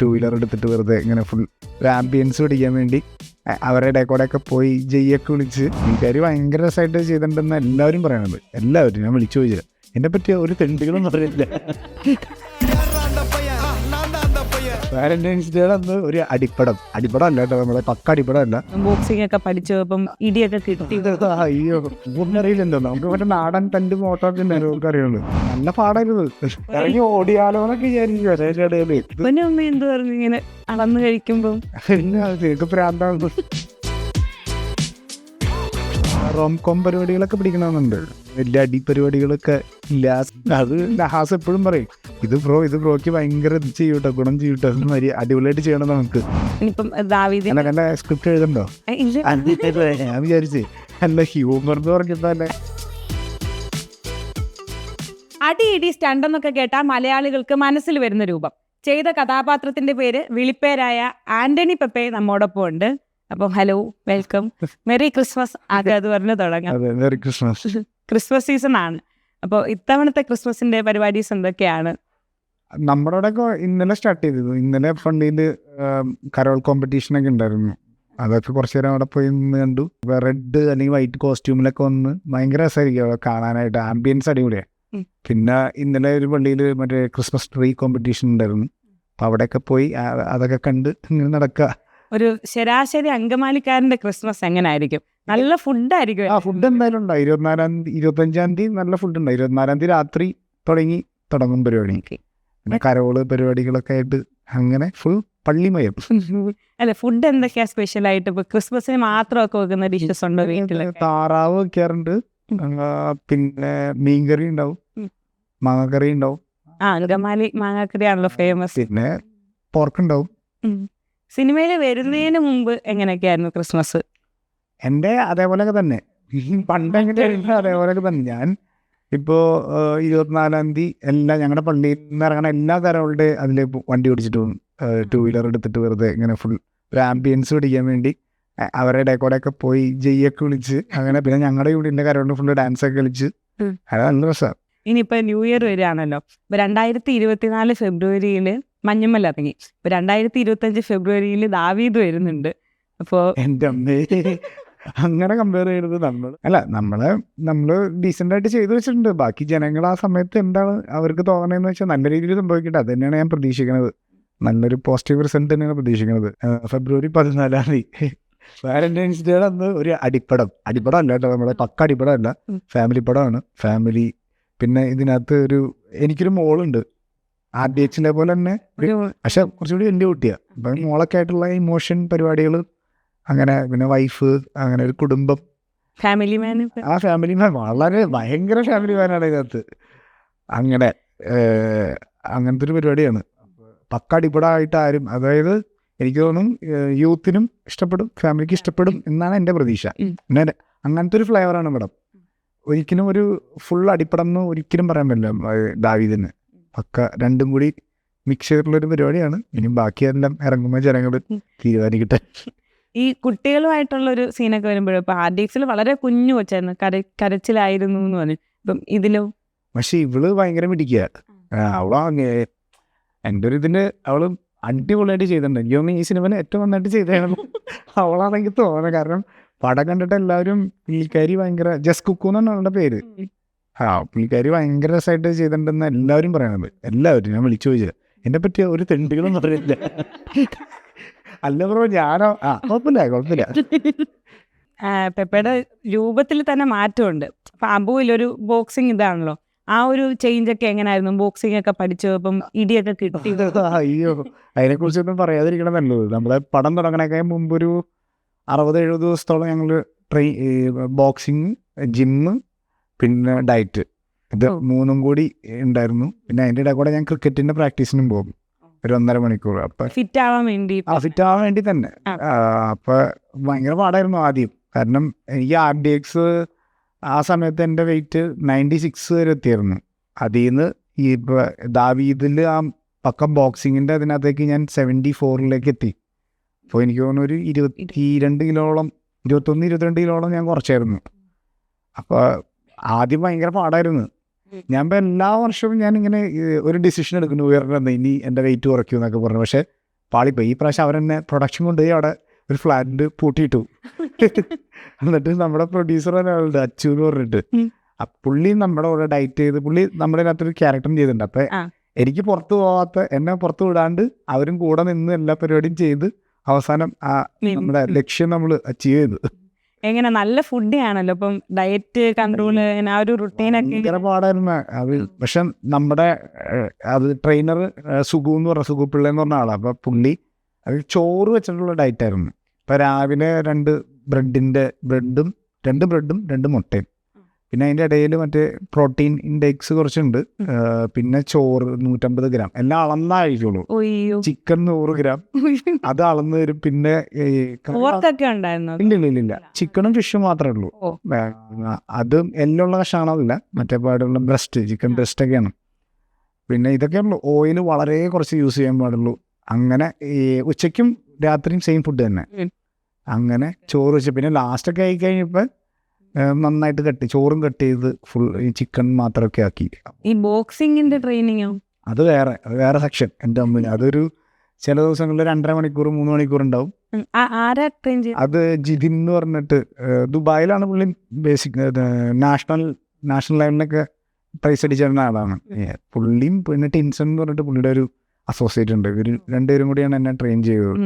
Two wheeler എടുത്തിട്ട് വെറുതെ ഇങ്ങനെ ഫുൾ ആംബിയൻസ് പിടിക്കാൻ വേണ്ടി അവരുടെ ഇടയിൽ ഒക്കെ പോയി ജയ്യൊക്കെ വിളിച്ച്. പുള്ളിക്കാരി ഭയങ്കര രസമായിട്ട് ചെയ്തിട്ടുണ്ടെന്ന് എല്ലാവരും പറയണത്. എല്ലാവരും ഞാൻ വിളിച്ചു ചോദിച്ചത് എന്നെ പറ്റിയ ഒരു തെണ്ടികളൊന്നും അറിയില്ല വാലന്റൈൻസ് ഡേ അന്ന് ഒരു അടിപ്പടം അടിപ്പടം അല്ല കേട്ടോ നമ്മളെ പക്ക അടിപ്പടം അല്ല. ബോക്സിംഗ് ഒക്കെ പഠിച്ചപ്പം ഇടിയൊക്കെ കിട്ടി. അയ്യോ അറിയില്ലല്ലോ നമുക്ക് മറ്റേ നാടൻ തണ്ട് മോട്ടോ ഒക്കെ നമുക്ക് അറിയുള്ളൂ നല്ല പാടായിരുന്നു. ഇറങ്ങി ഓടിയാലോ എന്നൊക്കെ വിചാരിക്കും അമ്മ എന്ത് പറഞ്ഞു? ഇങ്ങനെ അളന്ന് കഴിക്കുമ്പം. നിനക്ക് പ്രാന്താണ് റോം കോം പരിപാടികളൊക്കെ പിടിക്കണമെന്നുണ്ട്. വലിയ അടി പരിപാടികളൊക്കെ ഇല്ല. അത് നഹാസ് എപ്പോഴും പറയും. ഇത് ബ്രോ ഇത് ബ്രോക്ക് ഭയങ്കര ചെയ്യൂട്ടോ ഗുണം ചെയ്യൂട്ടോ അടിപൊളിയായിട്ട് ചെയ്യണം നമുക്ക്. ഇനിയിപ്പം ദാവീദ് സ്ക്രിപ്റ്റ് എഴുതണ്ടോ? ഞാൻ വിചാരിച്ച് അല്ല ഹ്യൂമർ എന്ന്. പറഞ്ഞിട്ടല്ലേ അടി ഇടി സ്റ്റണ്ട് എന്നൊക്കെ കേട്ടാൽ മലയാളികൾക്ക് മനസ്സിൽ വരുന്ന രൂപം. ചെയ്ത കഥാപാത്രത്തിന്റെ പേര് വിളിപ്പേരായ ആന്റണി പെപ്പെ നമ്മോടൊപ്പം ഉണ്ട്. അപ്പം ഹലോ വെൽക്കം. Merry Christmas. ആദ്യം അത് പറഞ്ഞു തുടങ്ങാം. Merry Christmas. ക്രിസ്മസ് സീസൺ ആണ്. അപ്പോൾ ഇത്തവണത്തെ ക്രിസ്മസിന്റെ പരിപാടീസ് എന്തൊക്കെയാണ്? നമ്മുടെ അവിടെ ഒക്കെ ഇന്നലെ സ്റ്റാർട്ട് ചെയ്തിരുന്നു. ഇന്നലെ ഫണ്ടിയിൽ കരോൾ കോമ്പറ്റീഷൻ ഒക്കെ ഉണ്ടായിരുന്നു. അതൊക്കെ കുറച്ച് നേരം അവിടെ പോയി നിന്ന് കണ്ടു. റെഡ് അല്ലെങ്കിൽ വൈറ്റ് കോസ്റ്റ്യൂമിലൊക്കെ വന്ന് ഭയങ്കര രസമായിരിക്കും അവിടെ കാണാനായിട്ട്. ആംബിയൻസ് അടിപൊളിയാണ് പിന്നെ ഇന്നലെ ഒരു പള്ളിയിൽ മറ്റേ ക്രിസ്മസ് ട്രീ കോമ്പറ്റീഷൻ ഉണ്ടായിരുന്നു. അപ്പോൾ അവിടെയൊക്കെ പോയി അതൊക്കെ കണ്ട് ഇങ്ങനെ നടക്കുക ഒരു ശരാശരി അങ്കമാലിക്കാരന്റെ ക്രിസ്മസ് എങ്ങനായിരിക്കും? നല്ല ഫുഡായിരിക്കും. ആ ഫുഡ് എന്തായാലും ഉണ്ടാവും ഇരുപത്തിനാലാം തീയതി ഇരുപത്തഞ്ചാം തീയതി നല്ല ഫുഡ് ഉണ്ടാവും ഇരുപത്തിനാലാം തീയതി രാത്രി തുടങ്ങി തുടങ്ങും പരിപാടി. പിന്നെ കരോൾ പരിപാടികളൊക്കെ ആയിട്ട് അങ്ങനെ ഫുൾ പള്ളിമയം. അല്ല ഫുഡ് എന്തൊക്കെയാ സ്പെഷ്യൽ ആയിട്ട് ഇപ്പൊ ക്രിസ്മസിന് മാത്രമൊക്കെ വെക്കുന്ന ഡിഷസ് ഉണ്ടോ വീട്ടിലൊക്കെ? താറാവ് വെക്കാറുണ്ട്. പിന്നെ മീൻകറി ഉണ്ടാവും. മാങ്ങാക്കറി മാങ്ങക്കറി ഉണ്ടാവും. ആ അങ്കമാലി മാങ്ങാക്കറിയാണല്ലോ ഫേമസ് പിന്നെ പോർക്ക് ഉണ്ടാവും. സിനിമയിൽ വരുന്നതിന് മുമ്പ് എങ്ങനെയൊക്കെയായിരുന്നു ക്രിസ്മസ്? എന്റെ അതേപോലെയൊക്കെ തന്നെ. പണ്ടെങ്ങനെ അതേപോലെയൊക്കെ തന്നെ. ഞാൻ ഇപ്പോൾ ഇരുപത്തിനാലാം തീയതി എല്ലാ ഞങ്ങളുടെ പള്ളിയിൽ നിന്ന് ഇറങ്ങുന്ന എല്ലാ തരങ്ങളുടെ അതിൽ വണ്ടി ഓടിച്ചിട്ട് പോകും. ടൂ വീലർ എടുത്തിട്ട് വെറുതെ ഇങ്ങനെ ഫുൾ ഒരു ആംബിയൻസ് പിടിക്കാൻ വേണ്ടി. അവരുടെ ഇടയിൽ ഒക്കെ പോയി ജയ്യൊക്കെ വിളിച്ച് അങ്ങനെ പിന്നെ ഞങ്ങളുടെ യൂണിറ്റിന്റെ കാര്യമുണ്ട് ഫുള്ള് ഡാൻസ് ഒക്കെ കളിച്ച്. അത് നല്ല രസമാണ് ഇനിയിപ്പോ ന്യൂ ഇയർ വരികയാണല്ലോ. ഇപ്പോൾ രണ്ടായിരത്തി ഇരുപത്തിനാല് ഫെബ്രുവരിയിൽ മഞ്ഞമ്മൽ ഇറങ്ങി. ഇപ്പോൾ രണ്ടായിരത്തി ഇരുപത്തഞ്ച് ഫെബ്രുവരിയിൽ ദാവീദ് വരുന്നുണ്ട്. അപ്പോൾ എന്റെ അമ്മേ. അങ്ങനെ കമ്പയർ ചെയ്യരുത്. നമ്മൾ അല്ല നമ്മളെ നമ്മൾ ഡീസെന്റ് ആയിട്ട് ചെയ്തു വെച്ചിട്ടുണ്ട്. ബാക്കി ജനങ്ങൾ ആ സമയത്ത് എന്താണ് അവർക്ക് തോന്നണതെന്ന് വെച്ചാൽ നല്ല രീതിയിൽ സംഭവിക്കട്ടെ. അത് തന്നെയാണ് ഞാൻ പ്രതീക്ഷിക്കുന്നത് നല്ലൊരു പോസിറ്റീവ് റിസൾട്ട് തന്നെയാണ് പ്രതീക്ഷിക്കുന്നത് ഫെബ്രുവരി പതിനാലാം തീയതി. വാലന്റൈൻസ് ഡേ അന്ന് ഒരു അടിപ്പടം. അടിപ്പടം അല്ല കേട്ടോ നമ്മുടെ പക്ക അടിപ്പടം അല്ല. ഫാമിലി പടമാണ്. ഫാമിലി പിന്നെ ഇതിനകത്ത് ഒരു എനിക്കൊരു മോളുണ്ട്. ആർ ഡി എച്ചിലെ പോലെ തന്നെ പക്ഷെ കുറച്ചുകൂടി എന്റെ കുട്ടിയാണ് അപ്പം മോളൊക്കെ ആയിട്ടുള്ള ഇമോഷൻ പരിപാടികൾ അങ്ങനെ പിന്നെ വൈഫ് അങ്ങനെ ഒരു കുടുംബം. ഫാമിലി മാൻ ആ ഫാമിലി മാൻ വളരെ ഭയങ്കര ഫാമിലി മാനാണ് ഇതിനകത്ത്. അങ്ങനെ അങ്ങനത്തെ ഒരു പരിപാടിയാണ്. പക്ക അടിപൊളായിട്ട് ആരും അതായത് എനിക്ക് തോന്നും യൂത്തിനും ഇഷ്ടപ്പെടും ഫാമിലിക്ക് ഇഷ്ടപ്പെടും എന്നാണ് എന്റെ പ്രതീക്ഷ. പിന്നെ അങ്ങനത്തെ ഒരു ഫ്ലേവറാണ് മേഡം ഒരിക്കലും ഒരു ഫുൾ അടിപ്പടം എന്ന് ഒരിക്കലും പറയാൻ പറ്റില്ല ദാവീദിന്. പക്ക രണ്ടും കൂടി മിക്സ് ചെയ്തിട്ടുള്ള ഒരു പരിപാടിയാണ്. ഇനി ബാക്കിയെല്ലാം ഇറങ്ങുമ്പോൾ ജനങ്ങൾ. തീരുമാനിക്കട്ടെ. ഈ കുട്ടികളുമായിട്ടുള്ള ഒരു സീനൊക്കെ വരുമ്പോഴും ഇപ്പൊ ആർ ഡി എക്സിൽ വളരെ കുഞ്ഞു കൊച്ചായിരുന്നു. കര കരച്ചിലായിരുന്നു എന്ന് പറഞ്ഞു. ഇപ്പം ഇതിലും പക്ഷെ ഇവൾ ഭയങ്കര മിടിക്കുക അവൾ എന്റെ ഒരു ഇതിന് അവൾ അടിപൊളിയായിട്ട് ചെയ്തിട്ടുണ്ട്. എനിക്ക് തോന്നുന്നു ഈ സിനിമ ഏറ്റവും നന്നായിട്ട് ചെയ്തതാണ് അവളാണെങ്കിൽ തോന്നുന്നത്. കാരണം പടം കണ്ടിട്ട് എല്ലാവരും പുള്ളിക്കാരി ഭയങ്കര ജസ് കുക്കു എന്നാണ് അവളുടെ പേര്. ആ പുള്ളിക്കാരി ഭയങ്കര രസമായിട്ട് ചെയ്തിട്ടുണ്ടെന്ന് എല്ലാവരും പറയണത്. എല്ലാവരും ഞാൻ വിളിച്ചു ചോദിച്ചത്. എന്നെ പറ്റിയ ഒരു തെണ്ടികളൊന്നും അറിയില്ല അല്ല ബ്രോ ഞാനോ ആ കുഴപ്പമില്ല കുഴപ്പമില്ല പെപ്പയുടെ രൂപത്തിൽ തന്നെ മാറ്റമുണ്ട്. അപ്പൊ അബുവിലൊരു ബോക്സിംഗ് ഇതാണല്ലോ. ആ ഒരു ചേഞ്ച് ഒക്കെ എങ്ങനെയായിരുന്നു ബോക്സിംഗ് ഒക്കെ പഠിച്ചു അപ്പം ഇടിയൊക്കെ കിട്ടി. അയ്യോ. അതിനെ കുറിച്ചൊന്നും പറയാതിരിക്കണം നല്ലത്. നമ്മളെ പടം തുടങ്ങണേക്കാൾ മുമ്പ് ഒരു അറുപത് എഴുപത് ദിവസത്തോളം ഞങ്ങൾ ട്രെയിൻ ബോക്സിങ് ജിമ്മ് പിന്നെ ഡയറ്റ് ഇത് മൂന്നും കൂടി ഉണ്ടായിരുന്നു. പിന്നെ അതിന്റെ ഇടയിൽ കൂടെ ഞാൻ ക്രിക്കറ്റിന്റെ പ്രാക്ടീസിനും പോകും. ഒരു ഒന്നര മണിക്കൂർ. അപ്പൊ ഫിറ്റ് ആവാൻ വേണ്ടി. ആ ഫിറ്റ് ആവാൻ വേണ്ടി തന്നെ. അപ്പൊ ഭയങ്കര പാടായിരുന്നു ആദ്യം. കാരണം എനിക്ക് ആർ ഡി എക്സ് ആ സമയത്ത് എന്റെ വെയിറ്റ് നയന്റി സിക്സ് വരെ എത്തിയിരുന്നു. അതിൽ നിന്ന് ഈ ഇപ്പൊ ദാവീദിൽ ആ പക്കം ബോക്സിങ്ങിന്റെ അതിനകത്തേക്ക് ഞാൻ സെവന്റി ഫോറിലേക്ക് എത്തി. അപ്പോൾ എനിക്ക് തോന്നുന്നു ഒരു ഇരുപത്തി രണ്ട് കിലോളം ഇരുപത്തൊന്ന് ഇരുപത്തിരണ്ട് കിലോളം ഞാൻ കുറച്ചായിരുന്നു. അപ്പോൾ ആദ്യം ഭയങ്കര പാടായിരുന്നു. ഞാൻ ഇപ്പോൾ എല്ലാ വർഷവും ഞാൻ ഇങ്ങനെ ഒരു ഡിസിഷൻ എടുക്കുന്നു. ഉയർന്നത് ഇനി എന്റെ വെയിറ്റ് കുറയ്ക്കും എന്നൊക്കെ പറഞ്ഞു. പക്ഷേ പാളിപ്പോയി. ഈ പ്രാവശ്യം അവരെന്നെ പ്രൊഡക്ഷൻ കൊണ്ടുപോയി. അവിടെ ഒരു ഫ്ലാറ്റ് പൂട്ടിയിട്ടു. എന്നിട്ട് നമ്മുടെ പ്രൊഡ്യൂസർ ഒരാളുണ്ട് അച്ചു എന്ന് പറഞ്ഞിട്ട് പുള്ളി നമ്മുടെ കൂടെ ഡയറ്റ് ചെയ്ത് പുള്ളി നമ്മുടെ അതിനകത്തൊരു ക്യാരക്ടറും ചെയ്തിട്ടുണ്ട്. അപ്പൊ എനിക്ക് പുറത്തു പോവാത്ത എന്നെ പുറത്തു വിടാണ്ട് അവരും കൂടെ നിന്ന് എല്ലാ പരിപാടിയും ചെയ്ത് അവസാനം ആ നമ്മുടെ ലക്ഷ്യം നമ്മൾ അച്ചീവ് ചെയ്തു. എങ്ങനെ നല്ല ഫുഡ് ആണല്ലോ. ഇപ്പം ഡയറ്റ് കൺട്രോൾ ആ ഒരു റുട്ടീനൊക്കെ അത് പക്ഷെ നമ്മുടെ അത് ട്രെയിനർ സുഗു എന്ന് പറഞ്ഞ സുഗു പിള്ള എന്ന് പറഞ്ഞ ആളാണ് അപ്പൊ പുള്ളി അത് ചോറ് വെച്ചിട്ടുള്ള ഡയറ്റ് ആയിരുന്നു. ഇപ്പൊ രാവിലെ രണ്ട് ബ്രെഡിന്റെ ബ്രെഡും രണ്ട് ബ്രെഡും രണ്ട് മുട്ടയും. പിന്നെ അതിന്റെ ഇടയിൽ മറ്റേ പ്രോട്ടീൻ ഇൻഡെക്സ് കുറച്ചുണ്ട്. പിന്നെ ചോറ് നൂറ്റമ്പത് ഗ്രാം. എല്ലാം അളന്നായിരിക്കുള്ളൂ. ചിക്കൻ നൂറ് ഗ്രാം. അത് അളന്ന് തരും. പിന്നെ ഉണ്ടായിരുന്നു ഇല്ല ഇല്ല ഇല്ല ഇല്ല ചിക്കനും ഫിഷും മാത്രമേ ഉള്ളൂ. അതും എല്ലുള്ള കഷ്ണമല്ല മറ്റേ പാടുള്ള ബ്രസ്റ്റ് ചിക്കൻ. ബ്രസ്റ്റ് ഒക്കെയാണ് പിന്നെ ഇതൊക്കെ ഉള്ളൂ. ഓയിൽ വളരെ കുറച്ച് യൂസ് ചെയ്യാൻ പാടുള്ളൂ. അങ്ങനെ ഈ ഉച്ചയ്ക്കും രാത്രിയും സെയിം ഫുഡ് തന്നെ. അങ്ങനെ ചോറ് വെച്ച്. പിന്നെ ലാസ്റ്റൊക്കെ ആയി കഴിഞ്ഞപ്പോൾ നന്നായിട്ട് കട്ട് ചോറും കട്ട് ചെയ്ത് ഫുൾ ഈ ചിക്കൻ മാത്രമൊക്കെ ആക്കി. ഈ ബോക്സിങ്ങിന്റെ ട്രെയിനിങ്ങോ അത് വേറെ വേറെ സെക്ഷൻ എന്റെ അമ്മ അതൊരു ചില ദിവസങ്ങളിൽ രണ്ടര മണിക്കൂർ മൂന്ന് മണിക്കൂർ ഉണ്ടാവും. ആരാ ട്രെയിൻ ചെയ്ത് അത് ജിതിൻ എന്ന് പറഞ്ഞിട്ട് ദുബായിലാണ് പുള്ളി ബേസിക് നാഷണൽ നാഷണൽ ലെവലിലൊക്കെ പ്രൈസ് അടിച്ചിരുന്ന ആളാണ്. പുള്ളിയും പിന്നെ ടിൻസൺ എന്ന് പറഞ്ഞിട്ട് പുള്ളിയുടെ ഒരു അസോസിയേറ്റ് ഉണ്ട്. ഇവർ രണ്ടുപേരും കൂടിയാണ് എന്നെ ട്രെയിൻ ചെയ്തത്.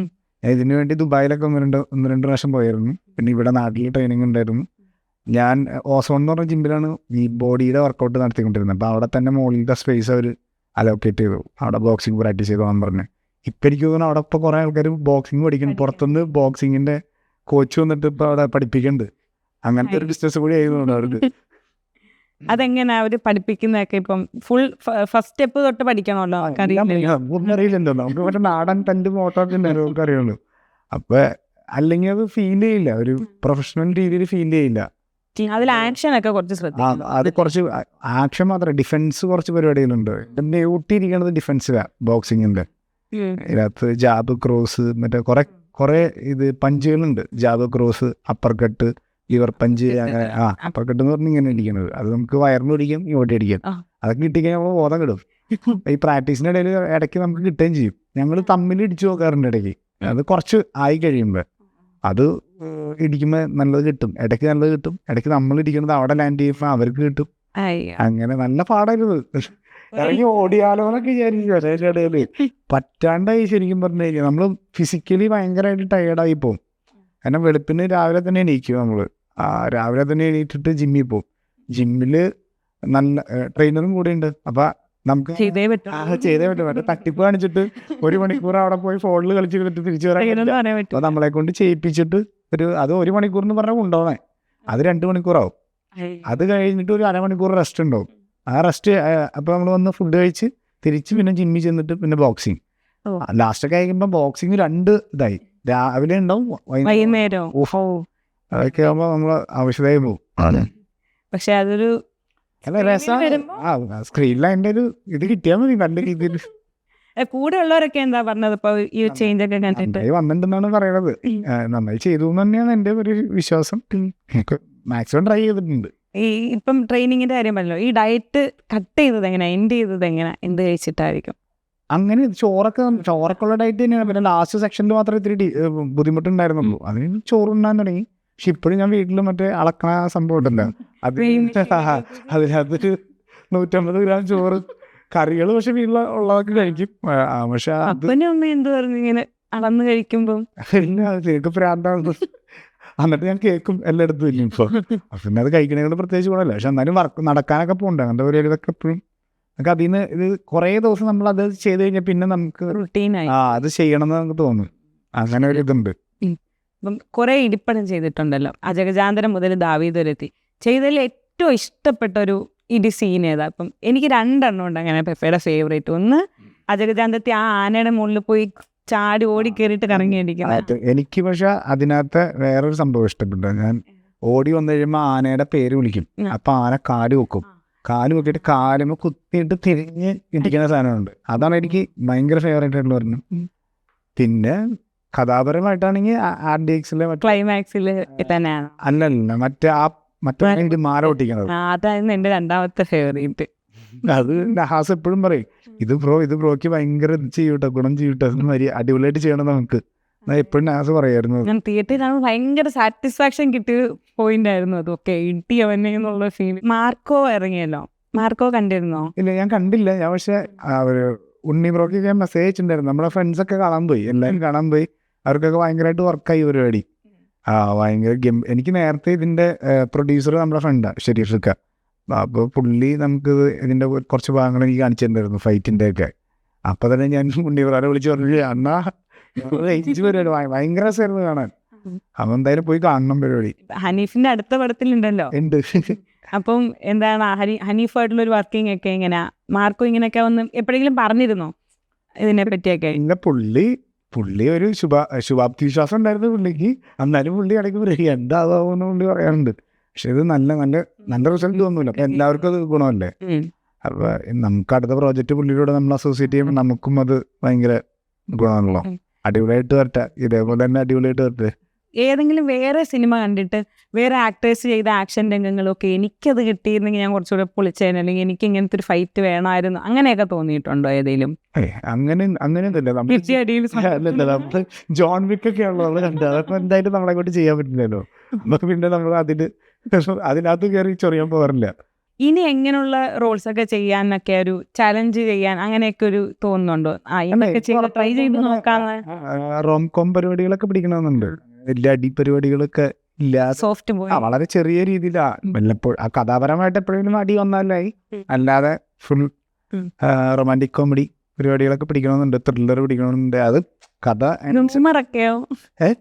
ഞാൻ ഇതിനു വേണ്ടി ദുബായിലൊക്കെ ഒന്ന് രണ്ട് ഒന്ന് രണ്ട് പ്രാവശ്യം പോയായിരുന്നു. പിന്നെ ഇവിടെ നാട്ടിൽ ട്രെയിനിങ് ഉണ്ടായിരുന്നു. ഞാൻ ഓസോൺ എന്ന് പറഞ്ഞ ജിമ്മിലാണ് ഈ ബോഡിയുടെ വർക്കൗട്ട് നടത്തിക്കൊണ്ടിരുന്നത്. അപ്പോൾ അവിടെ തന്നെ മുകളിലത്തെ സ്പേസ് അവർ അലോക്കേറ്റ് ചെയ്തു. അവിടെ ബോക്സിംഗ് പ്രാക്ടീസ് ചെയ്തു പോകാൻ പറഞ്ഞു. ഇപ്പം എനിക്ക് തോന്നുന്നു അവിടെ ഇപ്പോൾ കുറേ ആൾക്കാർ ബോക്സിംഗ് പഠിക്കുന്നു. പുറത്തുനിന്ന് ബോക്സിങ്ങിന്റെ കോച്ച് വന്നിട്ട് ഇപ്പോൾ അവിടെ പഠിപ്പിക്കുന്നുണ്ട് അങ്ങനത്തെ ഒരു ബിസിനസ് കൂടി ആയിരുന്നു അവർക്ക്. അതെങ്ങനെ അവർ പഠിപ്പിക്കുന്നതൊക്കെ ഇപ്പം ഫുൾ ഫസ്റ്റ് സ്റ്റെപ്പ് തൊട്ട് പഠിക്കണമല്ലോ അറിയില്ലല്ലോ. നമുക്ക് മറ്റേ നാടൻ തന്റെ ഉണ്ടായിരുന്നു നമുക്ക് അറിയുള്ളൂ അപ്പൊ അല്ലെങ്കിൽ അത് ഫീൽ ചെയ്യില്ല. ഒരു പ്രൊഫഷണൽ രീതിയിൽ ഫീൽ ചെയ്യില്ല. അതിൽ ആക്ഷൻ ഒക്കെ കുറച്ച് അത് കുറച്ച് ആക്ഷൻ മാത്രം ഡിഫൻസ് കുറച്ച് പരിപാടികളുണ്ട്. ഊട്ടിയിരിക്കുന്നത് ഡിഫൻസിലാണ് ബോക്സിങ്ങിന്റെ. ഇതിനകത്ത് ജാബ് ക്രോസ് മറ്റേ കുറെ കുറെ ഇത് പഞ്ചുകളുണ്ട്. Jab cross uppercut liver punch അങ്ങനെ ആ അപ്പർ കട്ട് എന്ന് പറഞ്ഞ് ഇങ്ങനെ ഇരിക്കുന്നത്. അത് നമുക്ക് വയറിന് പിടിക്കും ഇങ്ങോട്ട് ഇടിക്കും. അതൊക്കെ കിട്ടിക്കഴിഞ്ഞാൽ നമ്മൾ ബോധം കിടും. ഈ പ്രാക്ടീസിന്റെ ഇടയിൽ ഇടയ്ക്ക് നമുക്ക് കിട്ടുകയും ചെയ്യും. ഞങ്ങൾ തമ്മിൽ ഇടിച്ചു നോക്കാറുണ്ട് ഇടയ്ക്ക്. അത് കുറച്ച് ആയി കഴിയുമ്പോൾ അത് ഇടിക്കുമ്പോൾ നല്ലത് കിട്ടും. ഇടയ്ക്ക് നല്ലത് കിട്ടും. ഇടയ്ക്ക് നമ്മൾ ഇടിക്കുന്നത് അവിടെ ലാൻഡ് ചെയ്യുമ്പോൾ അവർക്ക് കിട്ടും. അങ്ങനെ നല്ല പാടായിരുന്നു. ഇറങ്ങി ഓടിയാലോന്നൊക്കെ വിചാരിച്ചു. അതിന്റെ പറ്റാണ്ടായി ശരിക്കും പറഞ്ഞു കഴിഞ്ഞാൽ നമ്മൾ ഫിസിക്കലി ഭയങ്കരമായിട്ട് ടയേർഡായി പോകും കാരണം വെളുപ്പിന് രാവിലെ തന്നെ എണീക്കും നമ്മൾ ആ രാവിലെ തന്നെ എണീറ്റിട്ട് ജിമ്മിൽ പോകും ജിമ്മിൽ നല്ല ട്രെയിനറും കൂടെ ഉണ്ട്. അപ്പൊ നമുക്ക് ചെയ്തേ പറ്റും. ചെയ്തേ പറ്റും. മറ്റേ തട്ടിപ്പ് കാണിച്ചിട്ട് ഒരു മണിക്കൂർ അവിടെ പോയി ഫോണിൽ കളിച്ച് കളിച്ച് തിരിച്ചു വരാൻ നമ്മളെ കൊണ്ട് ചെയ്യിപ്പിച്ചിട്ട് ഒരു അത് ഒരു മണിക്കൂർ എന്ന് പറഞ്ഞാൽ കൊണ്ടുപോകണേ അത് രണ്ട് മണിക്കൂറാവും. അത് കഴിഞ്ഞിട്ട് ഒരു അരമണിക്കൂർ റെസ്റ്റ് ഉണ്ടാവും. ആ റെസ്റ്റ് അപ്പോൾ നമ്മൾ വന്ന് ഫുഡ് കഴിച്ച് തിരിച്ച് പിന്നെ ജിമ്മിൽ ചെന്നിട്ട് പിന്നെ ബോക്സിങ്. ലാസ്റ്റൊക്കെ ആയിരിക്കുമ്പോൾ ബോക്സിങ് രണ്ട് ഇതായി. രാവിലെ ഉണ്ടാവും വൈകുന്നേരം അതൊക്കെ ആകുമ്പോൾ നമ്മൾ ആവശ്യമായി പോകും. പക്ഷെ അതൊരു അല്ല വരുമ്പോ? ആ സ്ക്രീനിൽ അതിന്റെ ഒരു ഇത് കിട്ടിയാൽ മതി നല്ല രീതിയിൽ കൂടെ ഉള്ളവരൊക്കെ എന്താ പറഞ്ഞത് ഇപ്പൊ ഈ ചേഞ്ച് ഒക്കെ കണ്ടിട്ട്? വന്നിട്ടുണ്ടെന്നാണ് പറയണത്. നന്നായി ചെയ്തു തന്നെയാണ് എന്റെ ഒരു വിശ്വാസം. മാക്സിമം ട്രൈ ചെയ്തിട്ടുണ്ട്. ഈ ഇപ്പം ട്രെയിനിങ്ങിന്റെ കാര്യം പറഞ്ഞല്ലോ ഈ ഡയറ്റ് കട്ട് ചെയ്തത് എങ്ങനെ? എൻഡ് ചെയ്തത് എങ്ങനെ? എന്ത് കഴിച്ചിട്ടായിരിക്കും? അങ്ങനെ ചോറൊക്കെ ചോറൊക്കെയുള്ള ഡയറ്റ് തന്നെയാണ്. പിന്നെ ലാസ്റ്റ് സെക്ഷനിൽ മാത്രമേ ഇത്തിരി ബുദ്ധിമുട്ടുണ്ടായിരുന്നുള്ളൂ. അതിന് ചോറ് ഉണ്ടാൻ തുടങ്ങി. പക്ഷെ ഇപ്പോഴും ഞാൻ വീട്ടിൽ മറ്റേ അളക്കണ സംഭവം ഉണ്ടല്ലോ. അത് അതിനകത്ത് നൂറ്റമ്പത് ഗ്രാം ചോറ് കറികൾ പക്ഷെ വീട്ടിൽ ഉള്ളതൊക്കെ കഴിക്കും. പക്ഷെ അപ്പനും അമ്മ എന്ത് പറഞ്ഞു ഇങ്ങനെ അളന്ന് കഴിക്കുമ്പം? ഇല്ല, നിനക്ക് പ്രാന്താണ്. എന്നിട്ട് ഞാൻ കേക്കും എല്ലായിടത്തും ഇല്ല ഇപ്പോൾ പിന്നെ അത് കഴിക്കണേകൊണ്ട് പ്രത്യേകിച്ച് ഗുണമില്ല. പക്ഷെ എന്നാലും വർക്ക് നടക്കാനൊക്കെ പോകുന്നുണ്ട് അങ്ങനത്തെ പരിപാടികളൊക്കെ എപ്പോഴും. നമുക്ക് അതിൽ നിന്ന് ഇത് കുറേ ദിവസം നമ്മൾ അത് ചെയ്ത് കഴിഞ്ഞാൽ പിന്നെ നമുക്ക് റുട്ടീനായി ആ അത് ചെയ്യണം എന്ന് നമുക്ക് തോന്നും. അങ്ങനെ ഒരു ഇതുണ്ട്. അപ്പം കുറെ ഇടിപ്പണം ചെയ്തിട്ടുണ്ടല്ലോ. അജഗജാന്തരം മുതൽ ദാവീദ് വരെ എത്തി ചെയ്തതിൽ ഏറ്റവും ഇഷ്ടപ്പെട്ട ഒരു ഇടി സീൻ ഏതാ? അപ്പം എനിക്ക് രണ്ടെണ്ണം ഉണ്ട് അങ്ങനെ പെപ്പയുടെ ഫേവറേറ്റ് ഒന്ന് അജഗജാന്തത്തി ആ ആനയുടെ മുകളിൽ പോയി ചാടി ഓടി കയറിയിട്ട് കറങ്ങി അടിക്കണം അത് എനിക്ക് പക്ഷെ അതിനകത്ത് വേറൊരു സംഭവം ഇഷ്ടപ്പെട്ടു ഞാൻ ഓടി വന്നു കഴിയുമ്പോൾ ആനയുടെ പേര് വിളിക്കും. അപ്പൊ ആന കാൽ വെക്കും. കാൽ വെക്കിയിട്ട് കാലുമ കുത്തിയിട്ട് തിരിഞ്ഞ് ഇരിക്കുന്ന സാധനമുണ്ട്. അതാണ് എനിക്ക് ഭയങ്കര ഫേവറേറ്റ് ആയിട്ട് പറഞ്ഞു പിന്നെ കഥാപരമായിട്ടാണെങ്കിൽ ആർ ഡി എക്സിലെ ക്ലൈമാക്സിൽ തന്നെയാണ്. അല്ലല്ല മറ്റേ ആ മാല അതായിരുന്നു എന്റെ രണ്ടാമത്തെ ഫേവറേറ്റ് അത് നഹാസ് എപ്പോഴും പറയും ഇത് ബ്രോ ഇത് ബ്രോക്ക് ഭയങ്കര ചെയ്യൂട്ടോ ഗുണം ചെയ്യൂട്ടോ അടിപൊളിയായിട്ട് ചെയ്യണം നമുക്ക്. എപ്പോഴും നഹാസ് പറയായിരുന്നു ഞാൻ തിയേറ്ററിലാണ് ഭയങ്കര സാറ്റിസ്ഫാക്ഷൻ കിട്ടിയ പോയിന്റ് ആയിരുന്നു അത്. ഓക്കെ ഇട്ടി അവനെ എന്നുള്ള ഫീൽ മാർക്കോ ഇറങ്ങിയല്ലോ? മാർക്കോ കണ്ടിരുന്നോ? ഇല്ല ഞാൻ കണ്ടില്ല. ഞാൻ പക്ഷെ ഉണ്ണി ബ്രോക്ക് ഞാൻ മെസ്സേജ് അയച്ചിട്ടുണ്ടായിരുന്നു നമ്മളെ ഫ്രണ്ട്സ് ഒക്കെ കാണാൻ പോയി. എല്ലാവരും കാണാൻ പോയി. അവർക്കൊക്കെ ഭയങ്കരമായിട്ട് വർക്കായി പരിപാടി. ആ ഭയങ്കര ഗം എനിക്ക് നേരത്തെ ഇതിന്റെ പ്രൊഡ്യൂസർ നമ്മുടെ ഫ്രണ്ടാണ് ഷെരീഫിക്ക അപ്പോൾ പുള്ളി നമുക്ക് ഇതിന്റെ കുറച്ച് ഭാഗങ്ങൾ എനിക്ക് കാണിച്ചിട്ടുണ്ടായിരുന്നു ഫൈറ്റിന്റെ ഒക്കെ. അപ്പൊ തന്നെ ഞാൻ ഉണ്ണി വിളിച്ചു പറഞ്ഞു അണ്ണാ റേഞ്ച് പരിപാടി ഭയങ്കര രസമായിരുന്നു കാണാൻ. അപ്പൊ എന്തായാലും പോയി കാണണം പരിപാടി. ഹനീഫിന്റെ അടുത്ത പടത്തിലുണ്ടല്ലോ ഉണ്ട്. അപ്പം എന്താണ് ഹനി ഹനീഫായിട്ടുള്ള ഒരു വർക്കിംഗ് ഒക്കെ എങ്ങനെയാ മാർക്കോ ഇങ്ങനെയൊക്കെ ഒന്ന് എപ്പോഴെങ്കിലും പറഞ്ഞിരുന്നോ? ഇതിനെ പറ്റിയൊക്കെ? പുള്ളി പുള്ളി ഒരു ശുഭ ശുഭാപ്തി വിശ്വാസം ഉണ്ടായിരുന്നു പുള്ളിക്ക്. എന്നാലും പുള്ളി ഇടയ്ക്ക് പറയും എന്ന് പുള്ളി പറയാറുണ്ട്. പക്ഷെ ഇത് നല്ല നല്ല നല്ല റിസൾട്ട് ഒന്നുമില്ല അപ്പം എല്ലാവർക്കും അത് ഗുണമല്ലേ. അപ്പൊ നമുക്ക് അടുത്ത പ്രോജക്റ്റ് പുള്ളിയിലൂടെ നമ്മൾ അസോസിയേറ്റ് ചെയ്യുമ്പോൾ നമുക്കും അത് ഭയങ്കര ഗുണമാണല്ലോ. അടിപൊളിയായിട്ട് വരട്ടെ. ഇതേപോലെ തന്നെ അടിപൊളിയായിട്ട് വരട്ടെ. ഏതെങ്കിലും വേറെ സിനിമ കണ്ടിട്ട് വേറെ ആക്ടേഴ്സ് ചെയ്ത ആക്ഷൻ രംഗങ്ങളൊക്കെ എനിക്കത് കിട്ടിയിരുന്നെങ്കിൽ ഞാൻ കുറച്ചുകൂടെ പൊളിച്ചേനെ. അല്ലെങ്കിൽ എനിക്ക് ഇങ്ങനത്തെ ഒരു ഫൈറ്റ് വേണമായിരുന്നു. അങ്ങനെയൊക്കെ തോന്നിയിട്ടുണ്ടോ ഏതെങ്കിലും അങ്ങനെ അങ്ങനെയൊന്നുമില്ല ജോൺ വിക്ക് ഒക്കെ നമ്മൾ കണ്ടത് അതൊക്കെ എന്തായാലും നമ്മളെ കൊണ്ട് ചെയ്യാൻ പറ്റില്ലല്ലോ. പിന്നെ നമ്മൾ അതിന് അതിനകത്ത് കയറി ചൊറിയാൻ പോകാറില്ല. ഇനി എങ്ങനെയുള്ള റോൾസ് ഒക്കെ ചെയ്യാനൊക്കെ ഒരു ചലഞ്ച് ചെയ്യാൻ അങ്ങനെയൊക്കെ ഒരു തോന്നുന്നുണ്ടോ? ആ ട്രൈ ചെയ്ത് നോക്കാന്ന്. റോം കോം പരിപാടികളൊക്കെ പിടിക്കണമെന്നുണ്ട്. വലിയ അടിപരിപാടികളൊക്കെ ഇല്ല സോഫ്റ്റ് വളരെ ചെറിയ രീതിയിലാ. വല്ലപ്പോഴും ആ കഥാപരമായിട്ട് എപ്പോഴെങ്കിലും അടി വന്നാലായി. അല്ലാതെ ഫുൾ. റൊമാന്റിക് കോമഡി പരിപാടികളൊക്കെ പിടിക്കണമെന്നുണ്ട് ത്രില്ലർ പിടിക്കണമെന്നുണ്ട്. അത് കഥ?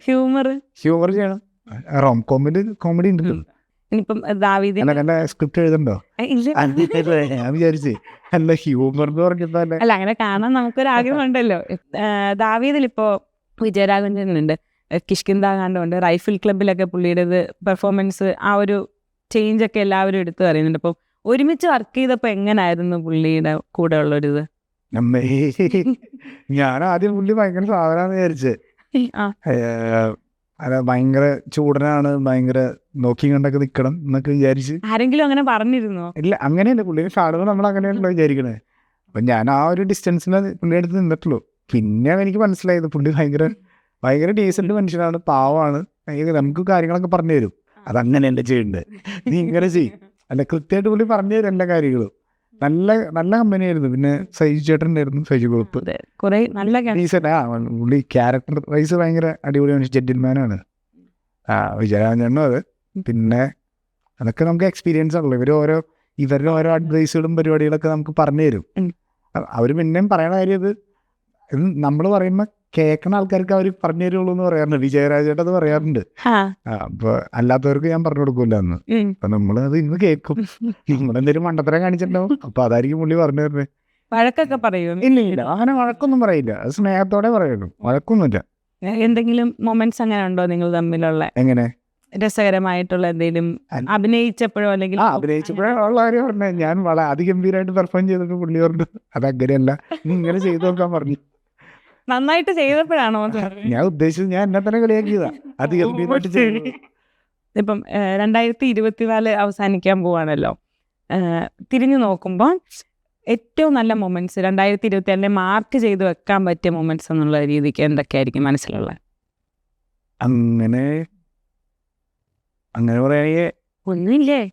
ഹ്യൂമർ ഹ്യൂമർ ചെയ്യണം. റോം കോമിൽ കോമഡി ഉണ്ട് സ്ക്രിപ്റ്റ് എഴുതണ്ടോ? ഞാൻ വിചാരിച്ചേ അല്ല ഹ്യൂമർ എന്ന് തന്നെ. അല്ല അങ്ങനെ കാണാൻ നമുക്കൊരു ആഗ്രഹം ഉണ്ടല്ലോ ദാവീദിൽ ഇപ്പോ വിജയരാഘവനുണ്ട് കിഷ്കിന്ദ കാണ്ടുണ്ട് റൈഫിൾ ക്ലബിലൊക്കെ പുള്ളിയുടേത് പെർഫോമൻസ് ആ ഒരു ചേഞ്ച് ഒക്കെ എല്ലാവരും എടുത്തു പറയുന്നുണ്ട്. അപ്പം ഒരുമിച്ച് വർക്ക് ചെയ്തപ്പോൾ എങ്ങനായിരുന്നു പുള്ളിയുടെ കൂടെ ഉള്ളൊരിത് ഇത് ഞാൻ ആദ്യം പുള്ളി ഭയങ്കര സാധനമാണെന്ന് വിചാരിച്ച്. അല്ല ഭയങ്കര ചൂടനാണ് ഭയങ്കര നോക്കി കണ്ടൊക്കെ നിക്കണം എന്നൊക്കെ വിചാരിച്ച്. ആരെങ്കിലും അങ്ങനെ പറഞ്ഞിരുന്നോ? ഇല്ല അങ്ങനെയല്ല. പുള്ളിയെ കാണുമ്പോൾ നമ്മൾ അങ്ങനെയല്ലോ വിചാരിക്കണേ. അപ്പൊ ഞാൻ ആ ഒരു ഡിസ്റ്റൻസിന് പുള്ളിയുടെ അടുത്ത് നിന്നിട്ടുള്ളൂ. പിന്നെ എനിക്ക് മനസ്സിലായത് പുള്ളി ഭയങ്കര ഭയങ്കര ഡീസന്റ് മനുഷ്യനാണ് പാവമാണ്. ഭയങ്കര നമുക്ക് കാര്യങ്ങളൊക്കെ പറഞ്ഞു തരും. അതങ്ങനെ അതങ്ങനെയല്ല ചെയ്യണ്ടേ. നീ ഇങ്ങനെ ചെയ്യും. അല്ല കൃത്യമായിട്ട് പുള്ളി പറഞ്ഞു തരും എല്ലാ കാര്യങ്ങളും. നല്ല നല്ല കമ്പനി ആയിരുന്നു. പിന്നെ സൈജു ചേട്ടൻ ഉണ്ടായിരുന്നു സൈജു കുറുപ്പ് അതെ കുറെ നല്ല ഡീസന്റ് ആ പുള്ളി ക്യാരക്ടർ വൈസ് ഭയങ്കര അടിപൊളി മനുഷ്യൻ ജെന്റിൽമാനാണ് ആ വിജയരാജനും അത്. പിന്നെ അതൊക്കെ നമുക്ക് എക്സ്പീരിയൻസ് ആണല്ലോ. ഇവർ ഓരോ ഇവരുടെ ഓരോ അഡ്വൈസുകളും പരിപാടികളൊക്കെ നമുക്ക് പറഞ്ഞു തരും. അവർ പിന്നെയും പറയണ കാര്യം ഇത് നമ്മൾ പറയുമ്പോൾ കേൾക്കണ ആൾക്കാർക്ക് അവർ പറഞ്ഞു തരുള്ളൂ എന്ന് പറയാറുണ്ട്. വിജയരാജേട്ടത് അത് പറയാറുണ്ട്. അപ്പൊ അല്ലാത്തവർക്ക് ഞാൻ പറഞ്ഞു കൊടുക്കൂല എന്ന്. അപ്പൊ നമ്മളത് ഇന്ന് കേൾക്കും നമ്മളെന്തെങ്കിലും മണ്ടത്തരം കാണിച്ചിട്ടുണ്ടാവും. അപ്പൊ അതായിരിക്കും പുള്ളി പറഞ്ഞു തരുന്നത് വഴക്കൊക്കെ പറയൂ? ഇല്ല ഇല്ല. അങ്ങനെ വഴക്കൊന്നും പറയില്ല. അത് സ്നേഹത്തോടെ പറയുള്ളൂ. വഴക്കൊന്നുമില്ല. എന്തെങ്കിലും മൊമെന്റ്സ് അങ്ങനെ ഉണ്ടോ നിങ്ങൾ തമ്മിലുള്ള? എങ്ങനെ? രസകരമായിട്ടുള്ള എന്തെങ്കിലും. അഭിനയിച്ചപ്പോഴോ അല്ലെങ്കിൽ അഭിനയിച്ചപ്പോഴോ ഉള്ള കാര്യം പറഞ്ഞേ. ഞാൻ വളരെ അതിഗംഭീരമായിട്ട് പെർഫോം ചെയ്തിട്ട് പുള്ളി പറഞ്ഞു. അത് അങ്ങനെയല്ല ഇങ്ങനെ ചെയ്തു നോക്കാൻ പറഞ്ഞു. നന്നായിട്ട് ചെയ്തപ്പോഴാണോ ഞാൻ ഉദ്ദേശിച്ചത് ഞാൻ എന്നെ തന്നെ കളിയാക്കിയതാ. ചെയ്തു. ഇപ്പം രണ്ടായിരത്തി ഇരുപത്തിനാല് അവസാനിക്കാൻ പോവാണല്ലോ. തിരിഞ്ഞു നോക്കുമ്പോൾ ഏറ്റവും നല്ല മൊമെന്റ്സ് രണ്ടായിരത്തി ഇരുപത്തി മാർക്ക് ചെയ്ത് വെക്കാൻ പറ്റിയ മൊമെന്റ്സ് എന്നുള്ള രീതിക്ക് എന്തൊക്കെയായിരിക്കും മനസ്സിലുള്ള അങ്ങനെ അങ്ങനെ പറയാണെങ്കിൽ ഒന്നുമില്ലേ?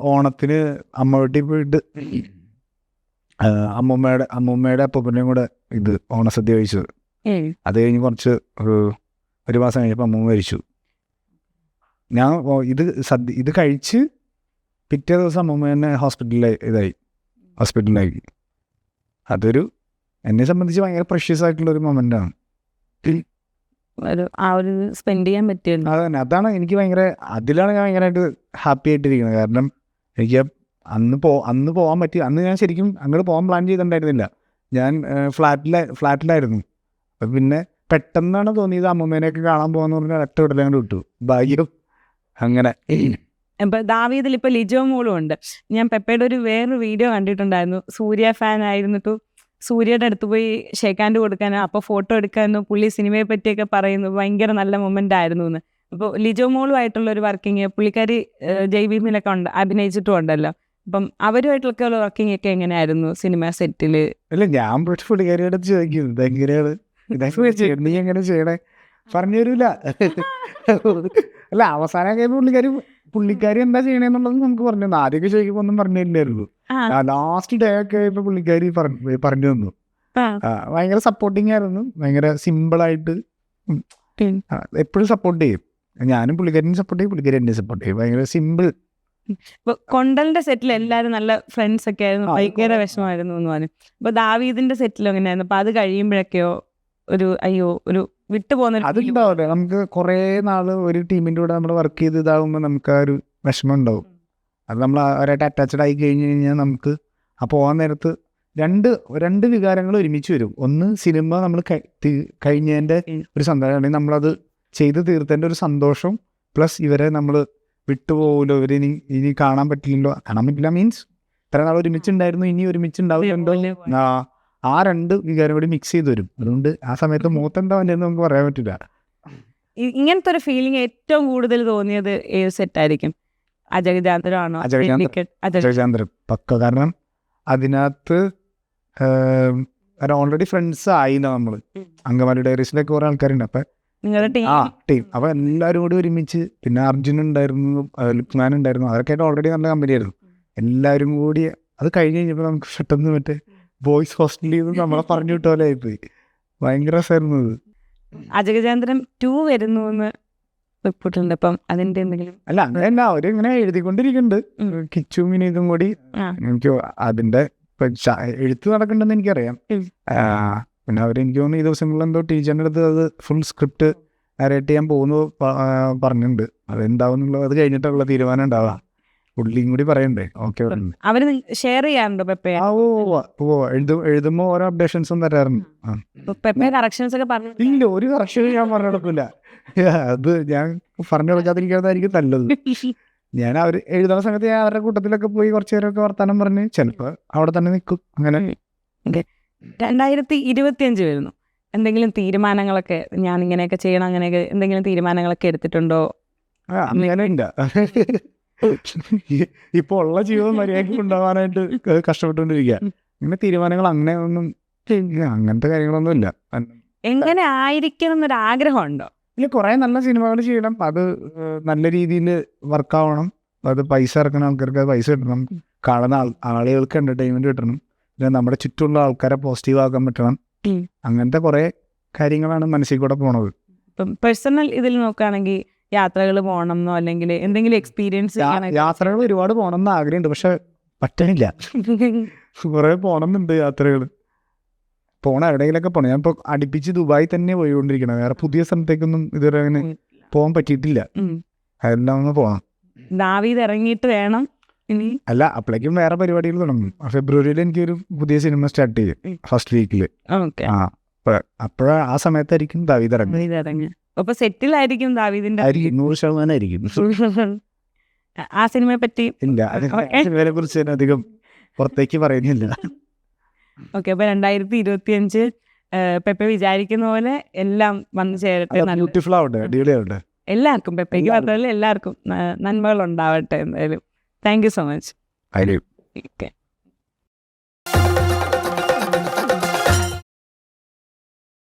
ഓണത്തിന് അമ്മ വീട്ടിൽ പോയിട്ട് അമ്മൂമ്മയുടെ അമ്മൂമ്മയുടെ അപ്പൂപ്പനെയും കൂടെ ഇത് ഓണസദ്യ കഴിച്ചത്. അത് കഴിഞ്ഞ് കുറച്ച് ഒരു ഒരു മാസം കഴിഞ്ഞപ്പോൾ അമ്മൂമ്മ മരിച്ചു. ഞാൻ ഇത് സദ്യ ഇത് കഴിച്ച് പിറ്റേ ദിവസം അമ്മൂമ്മ തന്നെ ഹോസ്പിറ്റലിൽ ഇതായി. ഹോസ്പിറ്റലിലായി അതൊരു എന്നെ സംബന്ധിച്ച് ഭയങ്കര പ്രഷ്യസ് ആയിട്ടുള്ള ഒരു മൊമെന്റ് ആണ് ആ ഒരു സ്പെൻഡ് ചെയ്യാൻ പറ്റിയത് അതാണ് അതാണ് എനിക്ക് ഭയങ്കര അതിലാണ് ഞാൻ ഭയങ്കരമായിട്ട് ഹാപ്പി ആയിട്ടിരിക്കുന്നത്. കാരണം എനിക്ക് അന്ന് പോ അന്ന് പോകാൻ പറ്റി അന്ന് ഞാൻ ശരിക്കും അങ്ങോട്ട് പോകാൻ പ്ലാൻ ചെയ്തിട്ടുണ്ടായിരുന്നില്ല. ഞാൻ ഫ്ലാറ്റിലെ ഫ്ലാറ്റിലായിരുന്നു അപ്പം പിന്നെ പെട്ടെന്നാണ് തോന്നിയത് അമ്മമ്മേനെയൊക്കെ കാണാൻ പോകാന്ന് പറഞ്ഞാൽ ഒറ്റ വിടലേ അങ്ങോട്ട് വിട്ടു. ഭാഗ്യം. അങ്ങനെ. ഇപ്പൊ ദാവീദിൽ ഇപ്പൊ ലിജോ മോളും ഉണ്ട്. ഞാൻ പെപ്പയുടെ ഒരു വേറൊരു വീഡിയോ കണ്ടിട്ടുണ്ടായിരുന്നു. സൂര്യ ഫാൻ ആയിരുന്നിട്ട്. സൂര്യയുടെ അടുത്ത് പോയി ഷേക്കാൻഡ് കൊടുക്കാനോ അപ്പൊ ഫോട്ടോ എടുക്കാനോ പുള്ളി സിനിമയെ പറ്റിയൊക്കെ പറയുന്നു. ഭയങ്കര നല്ല മൊമെന്റ് ആയിരുന്നു എന്ന് അപ്പോൾ ലിജോ മോളുമായിട്ടുള്ള ഒരു വർക്കിംഗ് പുള്ളിക്കാരി ജയ് ഭീമിലൊക്കെ ഉണ്ട് അഭിനയിച്ചിട്ടും ഉണ്ടല്ലോ. അപ്പം അവരുമായിട്ടുള്ള വർക്കിംഗ് ഒക്കെ എങ്ങനെയായിരുന്നു സിനിമ സെറ്റിൽ അല്ല ഞാൻ പുള്ളിക്കാരിയുടെ ചോദിക്കും ഇതെങ്ങനെയാണ്? നീ എങ്ങനെ ചെയ്യണേ? പറഞ്ഞു തരൂല അല്ല അവസാനം കഴിയുമ്പോൾ പുള്ളിക്കാരി പുള്ളിക്കാരി എന്താ ചെയ്യണേന്നുള്ളത് നമുക്ക് പറഞ്ഞു തന്നു. ആദ്യമൊക്കെ ചോദിക്കുമ്പോൾ ഒന്നും പറഞ്ഞു തരില്ലായിരുന്നു. ലാസ്റ്റ് ഡേ ഒക്കെ ആയപ്പോൾ പുള്ളിക്കാരി പറഞ്ഞു തന്നു. ഭയങ്കര സപ്പോർട്ടിങ് ആയിരുന്നു. ഭയങ്കര സിമ്പിളായിട്ട്. എപ്പോഴും സപ്പോർട്ട് ചെയ്യും. ഞാനും പുള്ളിക്കാരിനെ സപ്പോർട്ട് ചെയ്യും പുള്ളിക്കാരി എന്നെ സപ്പോർട്ട് ചെയ്യും. ഭയങ്കര സിമ്പിൾ ഇപ്പൊ കൊണ്ടലിന്റെ സെറ്റിൽ എല്ലാരും നല്ല ഫ്രണ്ട്സ് ഒക്കെ ആയിരുന്നു. ഭയങ്കര വിഷമായിരുന്നു വിഷമമായിരുന്നു എന്ന് പറഞ്ഞു. അപ്പൊ ദാവീദിന്റെ സെറ്റിലും എങ്ങനെയായിരുന്നു അപ്പൊ അത് കഴിയുമ്പോഴൊക്കെയോ ഒരു അയ്യോ ഒരു വിട്ടുപോകുന്ന അതുണ്ടാവില്ല നമുക്ക് കുറെ നാൾ ഒരു ടീമിന്റെ കൂടെ നമ്മൾ വർക്ക് ചെയ്ത് ഇതാകുമ്പോൾ നമുക്ക് ആ ഒരു വിഷമം ഉണ്ടാവും അത് നമ്മൾ അവരായിട്ട് അറ്റാച്ച്ഡ് ആയി കഴിഞ്ഞ് കഴിഞ്ഞാൽ നമുക്ക് ആ പോകാൻ നേരത്ത് രണ്ട് രണ്ട് വികാരങ്ങൾ ഒരുമിച്ച് വരും. ഒന്ന് സിനിമ നമ്മൾ കഴിഞ്ഞതിന്റെ ഒരു സന്തോഷം. അല്ലെങ്കിൽ നമ്മളത് ചെയ്ത് തീർത്തതിന്റെ ഒരു സന്തോഷം പ്ലസ് ഇവരെ നമ്മൾ വിട്ടുപോകുമല്ലോ ഇവർ ഇനി ഇനി കാണാൻ പറ്റില്ലല്ലോ? കാണാൻ പറ്റില്ല മീൻസ് ഇത്ര നാൾ ഒരുമിച്ചുണ്ടായിരുന്നു ഇനി ഒരുമിച്ച് ഉണ്ടാവില്ലല്ലോ പോലെ. ആ ആ രണ്ട് വികാരം കൂടി മിക്സ് ചെയ്ത് വരും. അതുകൊണ്ട് ആ സമയത്ത് മൂത്തെന്താ വന്നതെന്ന് നമുക്ക് പറയാൻ പറ്റില്ല. ഇങ്ങനത്തെ ഒരു ഫീലിംഗ് ഏറ്റവും കൂടുതൽ തോന്നിയത് ഏത് സെറ്റായിരിക്കും അജഗജാന്തരമാണോ അജഗജാന്തരം. പക്ക കാരണം അതിനകത്ത് ഓൾറെഡി ഫ്രണ്ട്സ് ആയില്ല നമ്മൾ. അങ്കമാലി ഡയറീസിലൊക്കെ കുറെ ആൾക്കാരുണ്ട്. അപ്പൊ നിങ്ങളുടെ ടീം ആ ടീം അപ്പൊ എല്ലാവരും കൂടി ഒരുമിച്ച് പിന്നെ അർജുൻ ഉണ്ടായിരുന്നു ലുക്മാൻ ഉണ്ടായിരുന്നു അതൊക്കെ ആയിട്ട് ഓൾറെഡി നല്ല കമ്പനി ആയിരുന്നു. എല്ലാവരും കൂടി അത് കഴിഞ്ഞ് കഴിഞ്ഞപ്പോൾ നമുക്ക് പെട്ടെന്ന് മറ്റേ ബോയ്സ് ഹോസ്റ്റലിൽ നിന്ന് നമ്മളെ പറഞ്ഞു വിട്ട പോലെ ആയിപ്പോയി. ഭയങ്കര രസമായിരുന്നു അത്. അജഗജാന്തരം ടു വരുന്നു എന്ന് റിപ്പോർട്ടുണ്ട്. അപ്പം അതിന്റെ എന്തെങ്കിലും അല്ല അങ്ങനെയല്ല. അവരിങ്ങനെ എഴുതിക്കൊണ്ടിരിക്കുന്നുണ്ട്. ഉം. കിച്ചും വിനീതും കൂടി. എനിക്ക് അതിന്റെ എഴുത്ത് നടക്കണ്ടെന്ന് എനിക്കറിയാം. പിന്നെ അവർ എനിക്ക് തോന്നുന്നു ഈ ദിവസങ്ങളിൽ എന്തോ ടീച്ചറിന്റെ അടുത്ത് അത് ഫുൾ സ്ക്രിപ്റ്റ് നരേറ്റ് ചെയ്യാൻ പോകുന്നു പറഞ്ഞിട്ടുണ്ട്. അതെന്താവും എന്നുള്ളത് അത് കഴിഞ്ഞിട്ടുള്ള തീരുമാനം ഉണ്ടാവാം. പുള്ളിയും കൂടി പറയണ്ടേ? ഓക്കെ അവർ ഷെയർ ചെയ്യാറുണ്ടോ പെപ്പെ ആ ഓ ഓ, ഓ എഴുതും എഴുതുമ്പോൾ ഓരോ അപ്ഡേഷൻസും തരാറുണ്ട്. ഇല്ല ഒരു കറക്ഷനും ഞാൻ പറഞ്ഞു കൊടുക്കില്ല അത് ഞാൻ പറഞ്ഞു കൊടുക്കാതിരിക്കുന്നതായിരിക്കും നല്ലത്. ഞാൻ അവർ എഴുതുന്ന സമയത്ത് ഞാൻ അവരുടെ കൂട്ടത്തിലൊക്കെ പോയി കുറച്ച് വർത്തമാനം വർത്താനം പറഞ്ഞ് ചിലപ്പോൾ അവിടെ തന്നെ നിൽക്കും അങ്ങനെ. രണ്ടായിരത്തി ഇരുപത്തിയഞ്ച് വരുന്നു. എന്തെങ്കിലും തീരുമാനങ്ങളൊക്കെ ഞാൻ ഇങ്ങനെയൊക്കെ ചെയ്യണം അങ്ങനെയൊക്കെ എന്തെങ്കിലും തീരുമാനങ്ങളൊക്കെ എടുത്തിട്ടുണ്ടോ? ഇപ്പൊ ഉള്ള ജീവിതം മര്യാദയ്ക്ക് ഉണ്ടാവാനായിട്ട് കഷ്ടപ്പെട്ടുകൊണ്ടിരിക്കുക ഇങ്ങനെ തീരുമാനങ്ങൾ അങ്ങനെ ഒന്നും അങ്ങനത്തെ കാര്യങ്ങളൊന്നും ഇല്ല എങ്ങനെ ആയിരിക്കണം എന്നൊരു ആഗ്രഹമുണ്ടോ ഇല്ല കുറെ നല്ല സിനിമകൾ ചെയ്യണം. അത് നല്ല രീതിയിൽ വർക്കാവണം അത് പൈസ ഇറക്കുന്ന ആൾക്കാർക്ക് പൈസ കിട്ടണം. കാണുന്ന ആളുകൾക്ക് എന്റർടൈൻമെന്റ് കിട്ടണം. പിന്നെ നമ്മുടെ ചുറ്റുമുള്ള ആൾക്കാരെ പോസിറ്റീവ് ആക്കാൻ പറ്റണം. അങ്ങനത്തെ കുറെ കാര്യങ്ങളാണ് മനസ്സിൽ കൂടെ പോണത്. ഇപ്പം പേഴ്സണൽ ഇതിൽ നോക്കുകയാണെങ്കിൽ യാത്രകൾ പോകണം എന്നോ അല്ലെങ്കിൽ എന്തെങ്കിലും എക്സ്പീരിയൻസ് യാത്രകൾ ഒരുപാട് പോകണം എന്ന് ആഗ്രഹമുണ്ട് പക്ഷെ പറ്റണില്ല. കുറെ പോകണം എന്നുണ്ട് യാത്രകൾ പോണ എവിടെയെങ്കിലൊക്കെ പോണം. ഞാൻ ഇപ്പോൾ അടുപ്പിച്ച് ദുബായി തന്നെ പോയിക്കൊണ്ടിരിക്കണം. വേറെ പുതിയ സ്ഥലത്തേക്കൊന്നും ഇതുവരെ അങ്ങനെ പോകാൻ പറ്റിയിട്ടില്ല. അതെല്ലാം ഒന്ന് പോകണം ഇറങ്ങിയിട്ട് വേണം. ഇനി അല്ല അപ്പോഴേക്കും വേറെ പരിപാടികൾ തുടങ്ങും. ഫെബ്രുവരിയിൽ എനിക്കൊരു പുതിയ സിനിമ സ്റ്റാർട്ട് ചെയ്യും. ഫസ്റ്റ് വീക്കിൽ ആ അപ്പോഴ ആ സമയത്തായിരിക്കും ദാവീദ് ഇറങ്ങും അപ്പൊ സെറ്റിലായിരിക്കും ദാവീദിന്റെ നൂറ് ശതമാനം ആയിരിക്കും. ആ സിനിമയെ പറ്റി ഇല്ല സിനിമയെ കുറിച്ച് അധികം പുറത്തേക്ക് പറയുന്നില്ല. ഓക്കെ അപ്പൊ രണ്ടായിരത്തി ഇരുപത്തി അഞ്ച് പെപ്പെ വിചാരിക്കുന്ന പോലെ എല്ലാം വന്നു ചേരട്ടെ ബ്യൂട്ടിഫുൾ ആവട്ടെ അടിപൊളിയാവട്ടെ. എല്ലാവർക്കും പെപ്പയ്ക്ക് മാത്രമല്ല എല്ലാവർക്കും നന്മകൾ ഉണ്ടാവട്ടെ എന്തായാലും. Thank you so much. I do. Okay.